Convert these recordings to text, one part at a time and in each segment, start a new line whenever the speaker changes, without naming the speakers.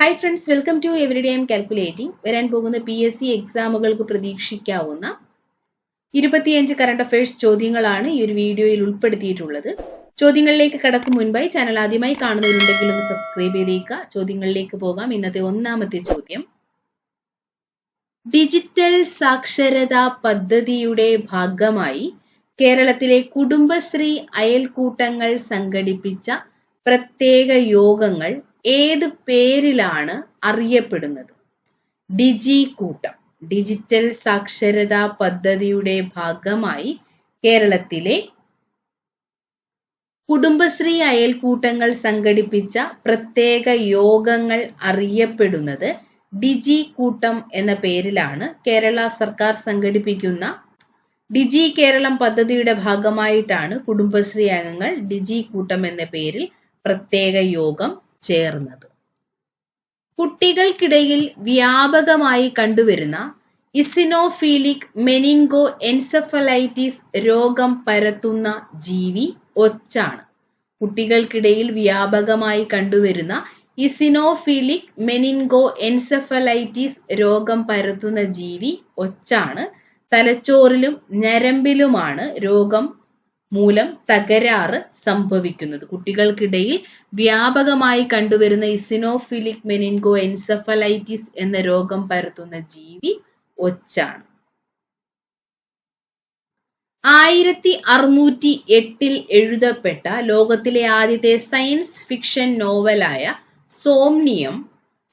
Hi friends welcome to everyday M calculating വരാൻ പോകുന്ന P S C എക്സാമുകൾക്ക് പ്രതീക്ഷിക്കാവുന്ന ഇരുപത്തിയഞ്ച് കറണ്ട് അഫയേഴ്സ് ചോദ്യങ്ങളാണ് ഈ ഒരു വീഡിയോയിൽ ഉൾപ്പെടുത്തിയിട്ടുള്ളത്. ചോദ്യങ്ങളിലേക്ക് കടക്കും മുൻപായി ചാനൽ ആദ്യമായി കാണുന്നവരുണ്ടെങ്കിൽ ഒന്ന് സബ്സ്ക്രൈബ് ചെയ്തേക്കുക ചോദ്യങ്ങളിലേക്ക് പോകാം. ഇന്നത്തെ ഒന്നാമത്തെ ചോദ്യം. ഡിജിറ്റൽ സാക്ഷരതാ പദ്ധതിയുടെ ഭാഗമായി കേരളത്തിലെ കുടുംബശ്രീ അയൽക്കൂട്ടങ്ങൾ സംഘടിപ്പിച്ച പ്രത്യേക യോഗങ്ങൾ ഏത് പേരിലാണ് അറിയപ്പെടുന്നത്? ഡിജി കൂട്ടം ഡിജിറ്റൽ സാക്ഷരതാ പദ്ധതിയുടെ ഭാഗമായി കേരളത്തിലെ കുടുംബശ്രീ അയൽക്കൂട്ടങ്ങൾ സംഘടിപ്പിച്ച പ്രത്യേക യോഗങ്ങൾ അറിയപ്പെടുന്നത് ഡിജി കൂട്ടം എന്ന പേരിലാണ് കേരള സർക്കാർ സംഘടിപ്പിക്കുന്ന ഡിജി കേരളം പദ്ധതിയുടെ ഭാഗമായിട്ടാണ് കുടുംബശ്രീ അംഗങ്ങൾ ഡിജി കൂട്ടം എന്ന പേരിൽ പ്രത്യേക യോഗം ചേർന്നത്. കുട്ടികൾക്കിടയിൽ വ്യാപകമായി കണ്ടുവരുന്ന ഇസിനോഫീലിക് മെനിങ്കോ എൻസെഫലൈറ്റിസ് രോഗം പരത്തുന്ന ജീവി ഒച്ചാണ്. കുട്ടികൾക്കിടയിൽ വ്യാപകമായി കണ്ടുവരുന്ന ഇസിനോഫീലിക് മെനിൻഗോ എൻസെഫലൈറ്റിസ് രോഗം പരത്തുന്ന ജീവി ഒച്ചാണ്. തലച്ചോറിലും ഞരമ്പിലുമാണ് രോഗം മൂലം തകരാറ് സംഭവിക്കുന്നത്. കുട്ടികൾക്കിടയിൽ വ്യാപകമായി കണ്ടുവരുന്ന ഇസിനോഫിലിക് മെനിൻഗോ എൻസഫലൈറ്റിസ് എന്ന രോഗം പരത്തുന്ന ജീവി ഒച്ചാണ്. ആയിരത്തി അറുന്നൂറ്റി എട്ടിൽ എഴുതപ്പെട്ട ലോകത്തിലെ ആദ്യത്തെ സയൻസ് ഫിക്ഷൻ നോവലായ സോംനിയം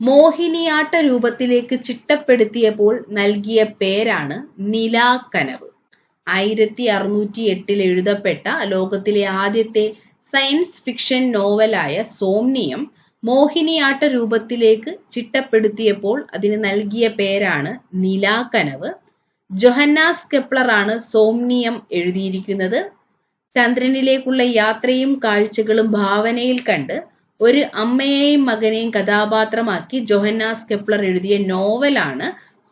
മോഹിനിയാട്ട രൂപത്തിലേക്ക് ചിട്ടപ്പെടുത്തിയപ്പോൾ നൽകിയ പേരാണ് നിലാക്കനവ് ആയിരത്തി അറുന്നൂറ്റി എട്ടിൽ എഴുതപ്പെട്ട ലോകത്തിലെ ആദ്യത്തെ സയൻസ് ഫിക്ഷൻ നോവലായ സോംനിയം മോഹിനിയാട്ട രൂപത്തിലേക്ക് ചിട്ടപ്പെടുത്തിയപ്പോൾ അതിന് നൽകിയ പേരാണ് നിലാക്കനവ് ജൊഹന്നാസ് കെപ്ലറാണ് സോംനിയം എഴുതിയിരിക്കുന്നത്. ചന്ദ്രനിലേക്കുള്ള യാത്രയും കാഴ്ചകളും ഭാവനയിൽ കണ്ട് ഒരു അമ്മയെയും മകനെയും കഥാപാത്രമാക്കി ജൊഹന്നാസ് കെപ്ലർ എഴുതിയ നോവലാണ്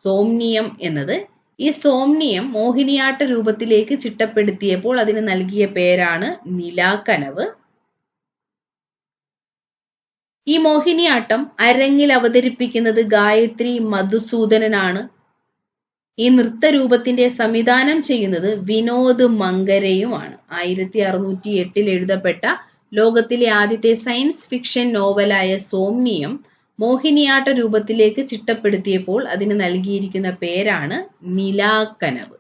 സോംനിയം എന്നത്. ഈ സോംനിയം മോഹിനിയാട്ട രൂപത്തിലേക്ക് ചിട്ടപ്പെടുത്തിയപ്പോൾ അതിന് നൽകിയ പേരാണ് നിലാക്കനവ് ഈ മോഹിനിയാട്ടം അരങ്ങിൽ അവതരിപ്പിക്കുന്നത് ഗായത്രി മധുസൂദനനാണ്. ഈ നൃത്തരൂപത്തിന്റെ സംവിധാനം ചെയ്യുന്നത് വിനോദ് മങ്കരയുമാണ്. ആയിരത്തി അറുന്നൂറ്റി എട്ടിൽ എഴുതപ്പെട്ട ലോകത്തിലെ ആദ്യത്തെ സയൻസ് ഫിക്ഷൻ നോവലായ സോംനിയം മോഹിനിയാട്ട രൂപത്തിലേക്ക് ചിട്ടപ്പെടുത്തിയപ്പോൾ അതിന് നൽകിയിരിക്കുന്ന പേരാണ് നിലാക്കനവ്.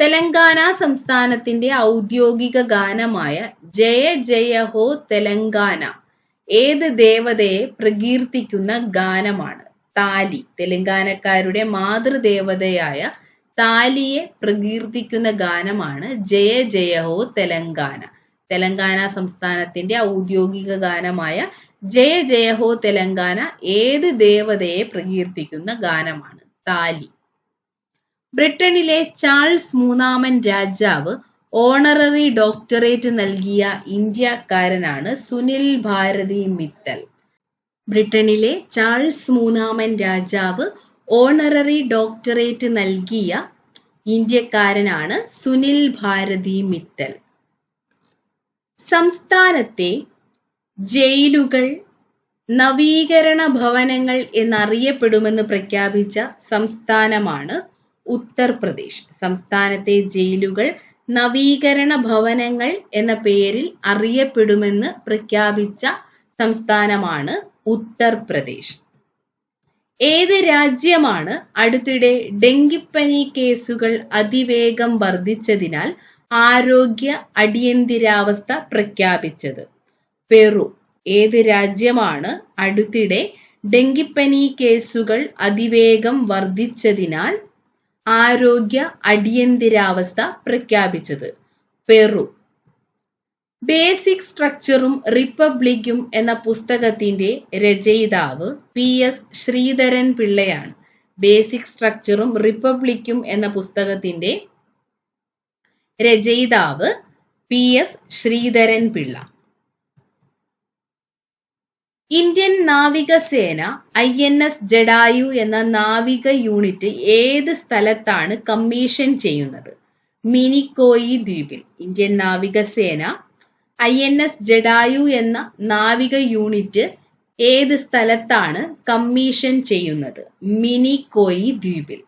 തെലങ്കാന സംസ്ഥാനത്തിന്റെ ഔദ്യോഗിക ഗാനമായ ജയ ജയ ഹോ തെലങ്കാന ഏത് ദേവതയെ പ്രകീർത്തിക്കുന്ന ഗാനമാണ്? താലി തെലങ്കാനക്കാരുടെ മാതൃദേവതയായ താലിയെ പ്രകീർത്തിക്കുന്ന ഗാനമാണ് ജയ ജയ ഹോ തെലങ്കാന. തെലങ്കാന സംസ്ഥാനത്തിന്റെ ഔദ്യോഗിക ഗാനമായ ജയ ജയ ഹോ തെലങ്കാന ഏത് ദേവതയെ പ്രകീർത്തിക്കുന്ന ഗാനമാണ് താലി. ബ്രിട്ടനിലെ ചാൾസ് മൂന്നാമൻ രാജാവ് ഓണററി ഡോക്ടറേറ്റ് നൽകിയ ഇന്ത്യക്കാരനാണ് സുനിൽ ഭാരതി മിത്തൽ. ബ്രിട്ടനിലെ ചാൾസ് മൂന്നാമൻ രാജാവ് ഓണററി ഡോക്ടറേറ്റ് നൽകിയ ഇന്ത്യക്കാരനാണ് സുനിൽ ഭാരതി മിത്തൽ. സംസ്ഥാനത്തെ ജയിലുകൾ നവീകരണ ഭവനങ്ങൾ എന്നറിയപ്പെടുമെന്ന് പ്രഖ്യാപിച്ച സംസ്ഥാനമാണ് ഉത്തർപ്രദേശ്. സംസ്ഥാനത്തെ ജയിലുകൾ നവീകരണ ഭവനങ്ങൾ എന്ന പേരിൽ അറിയപ്പെടുമെന്ന് പ്രഖ്യാപിച്ച സംസ്ഥാനമാണ് ഉത്തർപ്രദേശ്. ഏത് രാജ്യമാണ് അടുത്തിടെ ഡെങ്കിപ്പനി കേസുകൾ അതിവേഗം വർദ്ധിച്ചതിനാൽ ആരോഗ്യ അടിയന്തിരാവസ്ഥ പ്രഖ്യാപിച്ചത്? പെറു ഏത് രാജ്യമാണ് അടുത്തിടെ ഡെങ്കിപ്പനി കേസുകൾ അതിവേഗം വർദ്ധിച്ചതിനാൽ ആരോഗ്യ അടിയന്തിരാവസ്ഥ പ്രഖ്യാപിച്ചത്? പെറു ബേസിക് സ്ട്രക്ചറും റിപ്പബ്ലിക്കും എന്ന പുസ്തകത്തിന്റെ രചയിതാവ് പി എസ് ശ്രീധരൻ പിള്ളയാണ്. ബേസിക് സ്ട്രക്ചറും റിപ്പബ്ലിക്കും എന്ന പുസ്തകത്തിന്റെ രചയിതാവ് P S Sreedharan Pillai. Indian നാവികസേന ഐ എൻ എസ് ജഡായു എന്ന നാവിക യൂണിറ്റ് ഏത് സ്ഥലത്താണ് കമ്മീഷൻ ചെയ്യുന്നത്? മിനിക്കോയി ദ്വീപിൽ. ഇന്ത്യൻ നാവികസേന ഐ എൻ എസ് ജഡായു എന്ന നാവിക യൂണിറ്റ് ഏത് സ്ഥലത്താണ് കമ്മീഷൻ ചെയ്യുന്നത്? മിനിക്കോയി ദ്വീപിൽ.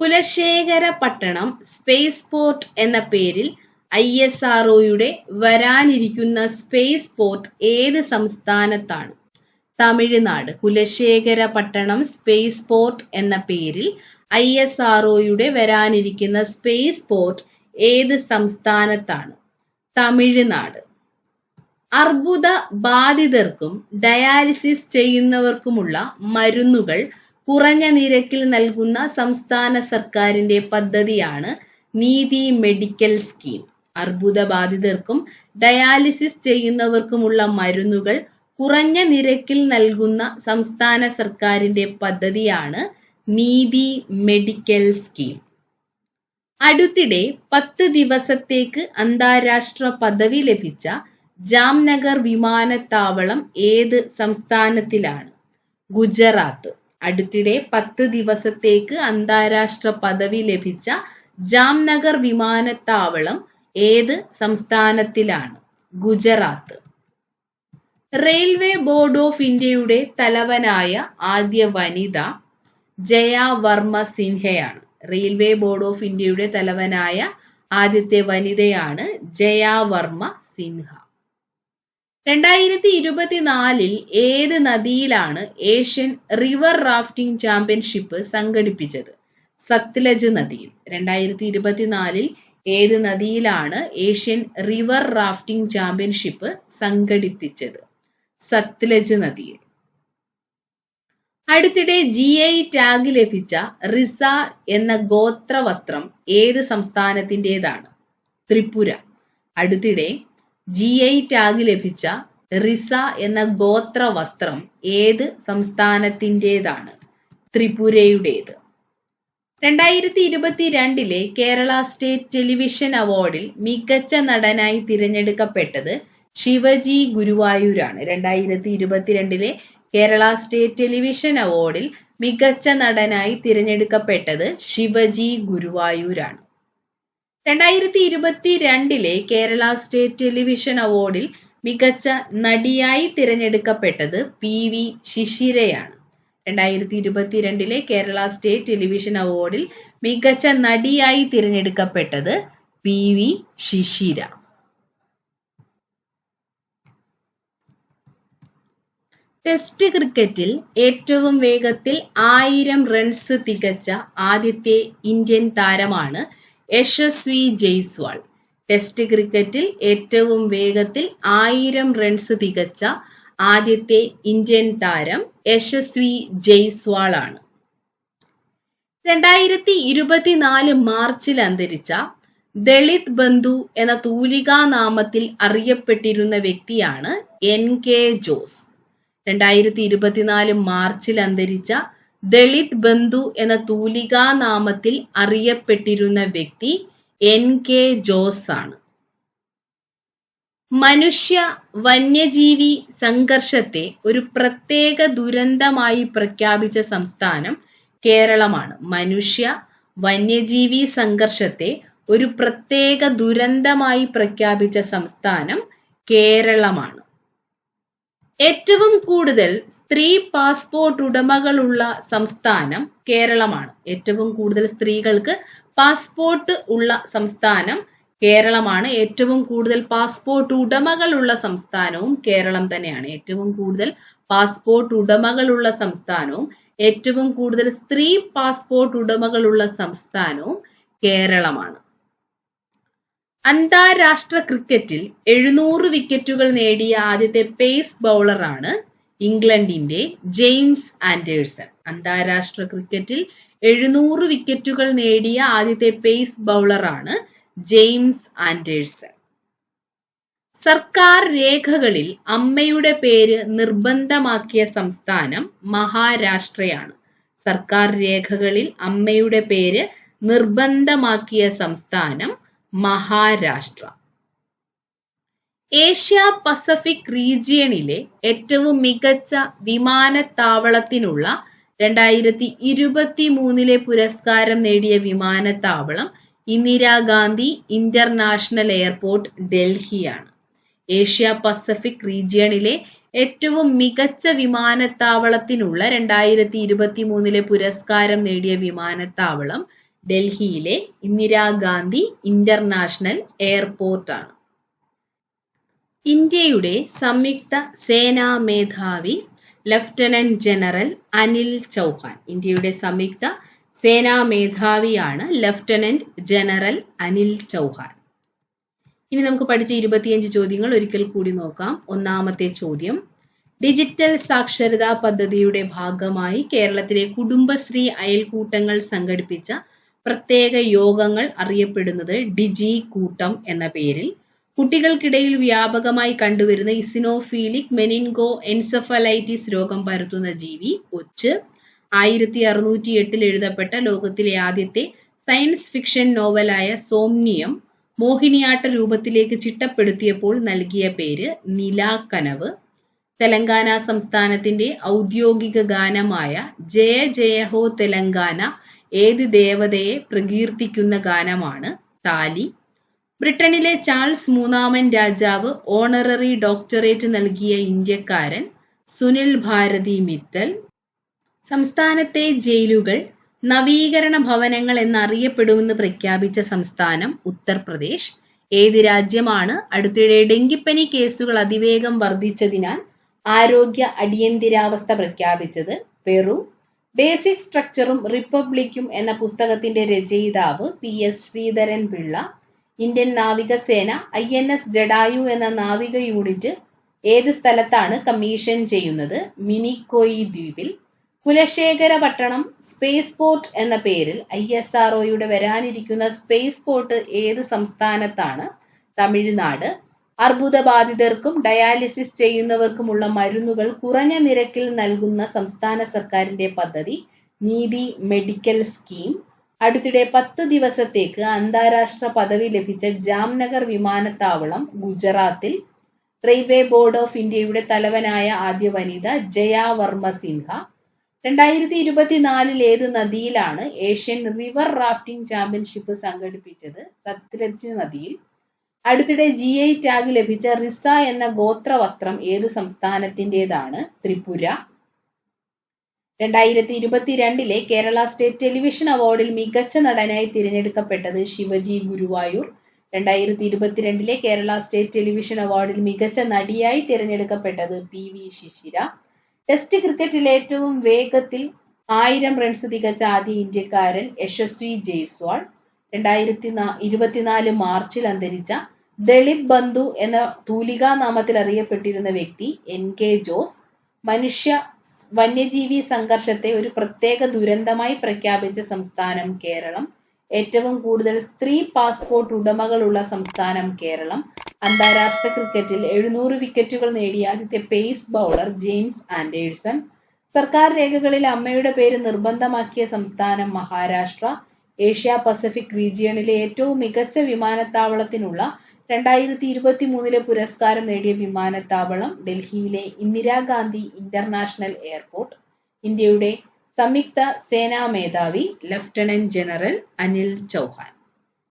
കുലശേഖര പട്ടണം സ്പേസ് പോർട്ട് എന്ന പേരിൽ ഐ എസ് ആർ ഒയുടെ വരാനിരിക്കുന്ന സ്പേസ് പോർട്ട് ഏത് സംസ്ഥാനത്താണ്? തമിഴ്നാട്. കുലശേഖര പട്ടണം സ്പേസ് പോർട്ട് എന്ന പേരിൽ ഐ എസ് ആർ ഒയുടെ വരാനിരിക്കുന്ന സ്പേസ് പോർട്ട് ഏത് സംസ്ഥാനത്താണ്? തമിഴ്നാട്. അർബുദ ബാധിതർക്കും ഡയാലിസിസ് ചെയ്യുന്നവർക്കുമുള്ള മരുന്നുകൾ കുറഞ്ഞ നിരക്കിൽ നൽകുന്ന സംസ്ഥാന സർക്കാരിന്റെ പദ്ധതിയാണ് നീതി മെഡിക്കൽ സ്കീം. അർബുദ ബാധിതർക്കും ഡയാലിസിസ് ചെയ്യുന്നവർക്കുമുള്ള മരുന്നുകൾ കുറഞ്ഞ നിരക്കിൽ നൽകുന്ന സംസ്ഥാന സർക്കാരിന്റെ പദ്ധതിയാണ് നീതി മെഡിക്കൽ സ്കീം. അടുത്തിടെ പത്ത് ദിവസത്തേക്ക് അന്താരാഷ്ട്ര പദവി ലഭിച്ച ജാംനഗർ വിമാനത്താവളം ഏത് സംസ്ഥാനത്തിലാണ്? ഗുജറാത്ത്. അടുത്തിടെ പത്ത് ദിവസത്തേക്ക് അന്താരാഷ്ട്ര പദവി ലഭിച്ച ജാംനഗർ വിമാനത്താവളം ഏത് സംസ്ഥാനത്തിലാണ്? ഗുജറാത്ത്. റെയിൽവേ ബോർഡ് ഓഫ് ഇന്ത്യയുടെ തലവനായ ആദ്യ വനിത ജയ വർമ്മ സിൻഹയാണ്. റെയിൽവേ ബോർഡ് ഓഫ് ഇന്ത്യയുടെ തലവനായ ആദ്യത്തെ വനിതയാണ് ജയ വർമ്മ സിൻഹ. രണ്ടായിരത്തി ഇരുപത്തിനാലിൽ ഏത് നദിയിലാണ് ഏഷ്യൻ റിവർ റാഫ്റ്റിംഗ് ചാമ്പ്യൻഷിപ്പ് സംഘടിപ്പിച്ചത്? സത്ലജ് നദിയിൽ. രണ്ടായിരത്തി ഇരുപത്തിനാലിൽ ഏത് നദിയിലാണ് ഏഷ്യൻ റിവർ റാഫ്റ്റിംഗ് ചാമ്പ്യൻഷിപ്പ് സംഘടിപ്പിച്ചത്? സത്ലജ് നദിയിൽ. അടുത്തിടെ ജി ഐ ടാഗ് ലഭിച്ച റിസ എന്ന ഗോത്ര വസ്ത്രം ഏത് സംസ്ഥാനത്തിന്റെതാണ്? ത്രിപുര. അടുത്തിടെ ജി ഐ ടാഗ് ലഭിച്ച റിസ എന്ന ഗോത്ര വസ്ത്രം ഏത് സംസ്ഥാനത്തിന്റെതാണ്? ത്രിപുരയുടേത്. രണ്ടായിരത്തി ഇരുപത്തിരണ്ടിലെ കേരള സ്റ്റേറ്റ് ടെലിവിഷൻ അവാർഡിൽ മികച്ച നടനായി തിരഞ്ഞെടുക്കപ്പെട്ടത് ശിവജി ഗുരുവായൂരാണ്. രണ്ടായിരത്തി ഇരുപത്തിരണ്ടിലെ കേരള സ്റ്റേറ്റ് ടെലിവിഷൻ അവാർഡിൽ മികച്ച നടനായി തിരഞ്ഞെടുക്കപ്പെട്ടത് ശിവജി ഗുരുവായൂരാണ്. രണ്ടായിരത്തി ഇരുപത്തി രണ്ടിലെ കേരള സ്റ്റേറ്റ് ടെലിവിഷൻ അവാർഡിൽ മികച്ച നടിയായി തിരഞ്ഞെടുക്കപ്പെട്ടത് പി വി ശിശിരയാണ്. രണ്ടായിരത്തി ഇരുപത്തിരണ്ടിലെ കേരള സ്റ്റേറ്റ് ടെലിവിഷൻ അവാർഡിൽ മികച്ച നടിയായി തിരഞ്ഞെടുക്കപ്പെട്ടത് പി വി ശിശിര. ടെസ്റ്റ് ക്രിക്കറ്റിൽ ഏറ്റവും വേഗത്തിൽ ആയിരം റൺസ് തികച്ച ആദ്യത്തെ ഇന്ത്യൻ താരമാണ് യശസ്വി ജയ്സ്വാൾ. ടെസ്റ്റ് ക്രിക്കറ്റിൽ ഏറ്റവും വേഗത്തിൽ ആയിരം റൺസ് തികച്ച ആദ്യത്തെ ഇന്ത്യൻ താരം യശസ്വി ജയ്സ്വാൾ ആണ് രണ്ടായിരത്തി ഇരുപത്തിനാല് മാർച്ചിൽ അന്തരിച്ച ദളിത് ബന്ധു എന്ന തൂലികാ നാമത്തിൽ അറിയപ്പെട്ടിരുന്ന വ്യക്തിയാണ് എൻ കെ ജോസ്. രണ്ടായിരത്തി ഇരുപത്തിനാല് മാർച്ചിൽ അന്തരിച്ച ദളിത് ബന്ധു എന്ന തൂലികാ നാമത്തിൽ അറിയപ്പെട്ടിരുന്ന വ്യക്തി എൻ കെ ജോസ് ആണ് മനുഷ്യ വന്യജീവി സംഘർഷത്തെ ഒരു പ്രത്യേക ദുരന്തമായി പ്രഖ്യാപിച്ച സംസ്ഥാനം കേരളമാണ്. മനുഷ്യ വന്യജീവി സംഘർഷത്തെ ഒരു പ്രത്യേക ദുരന്തമായി പ്രഖ്യാപിച്ച സംസ്ഥാനം കേരളമാണ്. ഏറ്റവും കൂടുതൽ സ്ത്രീ പാസ്പോർട്ട് ഉടമകളുള്ള സംസ്ഥാനം കേരളമാണ്. ഏറ്റവും കൂടുതൽ സ്ത്രീകൾക്ക് പാസ്പോർട്ട് ഉള്ള സംസ്ഥാനം കേരളമാണ് ഏറ്റവും കൂടുതൽ പാസ്പോർട്ട് ഉടമകളുള്ള സംസ്ഥാനവും കേരളം തന്നെയാണ്. ഏറ്റവും കൂടുതൽ പാസ്പോർട്ട് ഉടമകളുള്ള സംസ്ഥാനവും ഏറ്റവും കൂടുതൽ സ്ത്രീ പാസ്പോർട്ട് ഉടമകളുള്ള സംസ്ഥാനവും കേരളമാണ്. അന്താരാഷ്ട്ര ക്രിക്കറ്റിൽ എഴുന്നൂറ് വിക്കറ്റുകൾ നേടിയ ആദ്യത്തെ പേസ് ബൗളറാണ് ഇംഗ്ലണ്ടിന്റെ ജെയിംസ് ആൻഡേഴ്സൺ. അന്താരാഷ്ട്ര ക്രിക്കറ്റിൽ എഴുന്നൂറ് വിക്കറ്റുകൾ നേടിയ ആദ്യത്തെ പേസ് ബൗളറാണ് ജെയിംസ് ആൻഡേഴ്സൺ. സർക്കാർ രേഖകളിൽ അമ്മയുടെ പേര് നിർബന്ധമാക്കിയ സംസ്ഥാനം മഹാരാഷ്ട്രയാണ്. സർക്കാർ രേഖകളിൽ അമ്മയുടെ പേര് നിർബന്ധമാക്കിയ സംസ്ഥാനം മഹാരാഷ്ട്ര. ഏഷ്യ പസഫിക് റീജിയണിലെ ഏറ്റവും മികച്ച വിമാനത്താവളത്തിനുള്ള രണ്ടായിരത്തി ഇരുപത്തി മൂന്നിലെ പുരസ്കാരം നേടിയ വിമാനത്താവളം ഇന്ദിരാഗാന്ധി ഇന്റർനാഷണൽ എയർപോർട്ട് ഡൽഹിയാണ്. ഏഷ്യ പസഫിക് റീജിയണിലെ ഏറ്റവും മികച്ച വിമാനത്താവളത്തിനുള്ള രണ്ടായിരത്തി ഇരുപത്തി മൂന്നിലെ പുരസ്കാരം നേടിയ വിമാനത്താവളം ഡൽഹിയിലെ ഇന്ദിരാഗാന്ധി ഇന്റർനാഷണൽ എയർപോർട്ടാണ്. ഇന്ത്യയുടെ സംയുക്ത സേനാ മേധാവി ലഫ്റ്റനന്റ് ജനറൽ അനിൽ ചൗഹാൻ ഇന്ത്യയുടെ സംയുക്ത സേനാ മേധാവിയാണ് ലഫ്റ്റനന്റ് ജനറൽ അനിൽ ചൗഹാൻ. ഇനി നമുക്ക് പഠിച്ച ഇരുപത്തിയഞ്ച് ചോദ്യങ്ങൾ ഒരിക്കൽ കൂടി നോക്കാം. ഒന്നാമത്തെ ചോദ്യം ഡിജിറ്റൽ സാക്ഷരതാ പദ്ധതിയുടെ ഭാഗമായി കേരളത്തിലെ കുടുംബശ്രീ അയൽക്കൂട്ടങ്ങൾ സംഘടിപ്പിച്ച പ്രത്യേക യോഗങ്ങൾ അറിയപ്പെടുന്നത് ഡിജി കൂട്ടം എന്ന പേരിൽ. കുട്ടികൾക്കിടയിൽ വ്യാപകമായി കണ്ടുവരുന്ന ഇസിനോഫീലിക് മെനിൻഗോ എൻസെഫലൈറ്റിസ് രോഗം പരത്തുന്ന ജീവി ഒച്ച്. ആയിരത്തി അറുന്നൂറ്റി എട്ടിൽ എഴുതപ്പെട്ട ലോകത്തിലെ ആദ്യത്തെ സയൻസ് ഫിക്ഷൻ നോവലായ സോംനിയം മോഹിനിയാട്ട രൂപത്തിലേക്ക് ചിട്ടപ്പെടുത്തിയപ്പോൾ നൽകിയ പേര് നിലാക്കനവ്. തെലങ്കാന സംസ്ഥാനത്തിന്റെ ഔദ്യോഗിക ഗാനമായ ജയ ജയ ഹോ തെലങ്കാന ഏത് ദേവതയെ പ്രകീർത്തിക്കുന്ന ഗാനമാണ് താലി. ബ്രിട്ടനിലെ ചാൾസ് മൂന്നാമൻ രാജാവ് ഓണററി ഡോക്ടറേറ്റ് നൽകിയ ഇന്ത്യക്കാരൻ സുനിൽ ഭാരതി മിത്തൽ സംസ്ഥാനത്തെ ജയിലുകൾ നവീകരണ ഭവനങ്ങൾ എന്നറിയപ്പെടുമെന്ന് പ്രഖ്യാപിച്ച സംസ്ഥാനം ഉത്തർപ്രദേശ്. ഏത് രാജ്യമാണ്? അടുത്തിടെ ഡെങ്കിപ്പനി കേസുകൾ അതിവേഗം വർദ്ധിച്ചതിനാൽ ആരോഗ്യ അടിയന്തിരാവസ്ഥ പ്രഖ്യാപിച്ചത് പെറു. ബേസിക് സ്ട്രക്ചറും റിപ്പബ്ലിക്കും എന്ന പുസ്തകത്തിന്റെ രചയിതാവ് P S Sreedharan Pillai. Indian നാവികസേന ഐ എൻ എസ് ജഡായു എന്ന നാവിക യൂണിറ്റ് ഏത് സ്ഥലത്താണ് കമ്മീഷൻ ചെയ്യുന്നത്? മിനിക്കോയി ദ്വീപിൽ. കുലശേഖര പട്ടണം സ്പേസ് പോർട്ട് എന്ന പേരിൽ ഐ എസ് ആർ ഒയുടെ വരാനിരിക്കുന്ന സ്പേസ് പോർട്ട് ഏത് സംസ്ഥാനത്താണ്? തമിഴ്നാട്. അർബുദബാധിതർക്കും ഡയാലിസിസ് ചെയ്യുന്നവർക്കുമുള്ള മരുന്നുകൾ കുറഞ്ഞ നിരക്കിൽ നൽകുന്ന സംസ്ഥാന സർക്കാരിന്റെ പദ്ധതി നീതി മെഡിക്കൽ സ്കീം. അടുത്തിടെ പത്തു ദിവസത്തേക്ക് അന്താരാഷ്ട്ര പദവി ലഭിച്ച ജാംനഗർ വിമാനത്താവളം ഗുജറാത്തിൽ. റെയിൽവേ ബോർഡ് ഓഫ് ഇന്ത്യയുടെ തലവനായ ആദ്യ വനിത ജയ വർമ്മ സിൻഹ. രണ്ടായിരത്തി ഇരുപത്തിനാലിൽ ഏത് നദിയിലാണ് ഏഷ്യൻ റിവർ റാഫ്റ്റിംഗ് ചാമ്പ്യൻഷിപ്പ് സംഘടിപ്പിച്ചത്? സത്ലജ് നദിയിൽ. അടുത്തിടെ ജി ഐ ടാഗ് ലഭിച്ച റിസ എന്ന ഗോത്ര വസ്ത്രം ഏത് സംസ്ഥാനത്തിന്റെതാണ്? ത്രിപുര. രണ്ടായിരത്തി ഇരുപത്തിരണ്ടിലെ കേരള സ്റ്റേറ്റ് ടെലിവിഷൻ അവാർഡിൽ മികച്ച നടനായി തിരഞ്ഞെടുക്കപ്പെട്ടത് ശിവജി ഗുരുവായൂർ. രണ്ടായിരത്തി ഇരുപത്തിരണ്ടിലെ കേരള സ്റ്റേറ്റ് ടെലിവിഷൻ അവാർഡിൽ മികച്ച നടിയായി തിരഞ്ഞെടുക്കപ്പെട്ടത് പി വി ശിശിര. ടെസ്റ്റ് ക്രിക്കറ്റിൽ ഏറ്റവും വേഗത്തിൽ ആയിരം റൺസ് തികച്ച ആദ്യ ഇന്ത്യക്കാരൻ യശസ്വി ജയ്സ്വാൾ രണ്ടായിരത്തി ഇരുപത്തിനാല് മാർച്ചിൽ അന്തരിച്ച ദളിത് ബന്ധു എന്ന തൂലികാ നാമത്തിൽ അറിയപ്പെട്ടിരുന്ന വ്യക്തി എൻ കെ ജോസ് മനുഷ്യ വന്യജീവി സംഘർഷത്തെ ഒരു പ്രത്യേക ദുരന്തമായി പ്രഖ്യാപിച്ച സംസ്ഥാനം കേരളം. ഏറ്റവും കൂടുതൽ സ്ത്രീ പാസ്പോർട്ട് ഉടമകളുള്ള സംസ്ഥാനം കേരളം. അന്താരാഷ്ട്ര ക്രിക്കറ്റിൽ എഴുന്നൂറ് വിക്കറ്റുകൾ നേടിയ ആദ്യത്തെ പേസ് ബൗളർ ജെയിംസ് ആൻഡേഴ്സൺ. സർക്കാർ രേഖകളിൽ അമ്മയുടെ പേര് നിർബന്ധമാക്കിയ സംസ്ഥാനം മഹാരാഷ്ട്ര. ഏഷ്യ പസഫിക് റീജിയണിലെ ഏറ്റവും മികച്ച വിമാനത്താവളത്തിനുള്ള രണ്ടായിരത്തി ഇരുപത്തി മൂന്നിലെ പുരസ്കാരം നേടിയ വിമാനത്താവളം ഡൽഹിയിലെ ഇന്ദിരാഗാന്ധി ഇന്റർനാഷണൽ എയർപോർട്ട്. ഇന്ത്യയുടെ സംയുക്ത സേനാ മേധാവി ലഫ്റ്റനന്റ് ജനറൽ അനിൽ ചൗഹാൻ.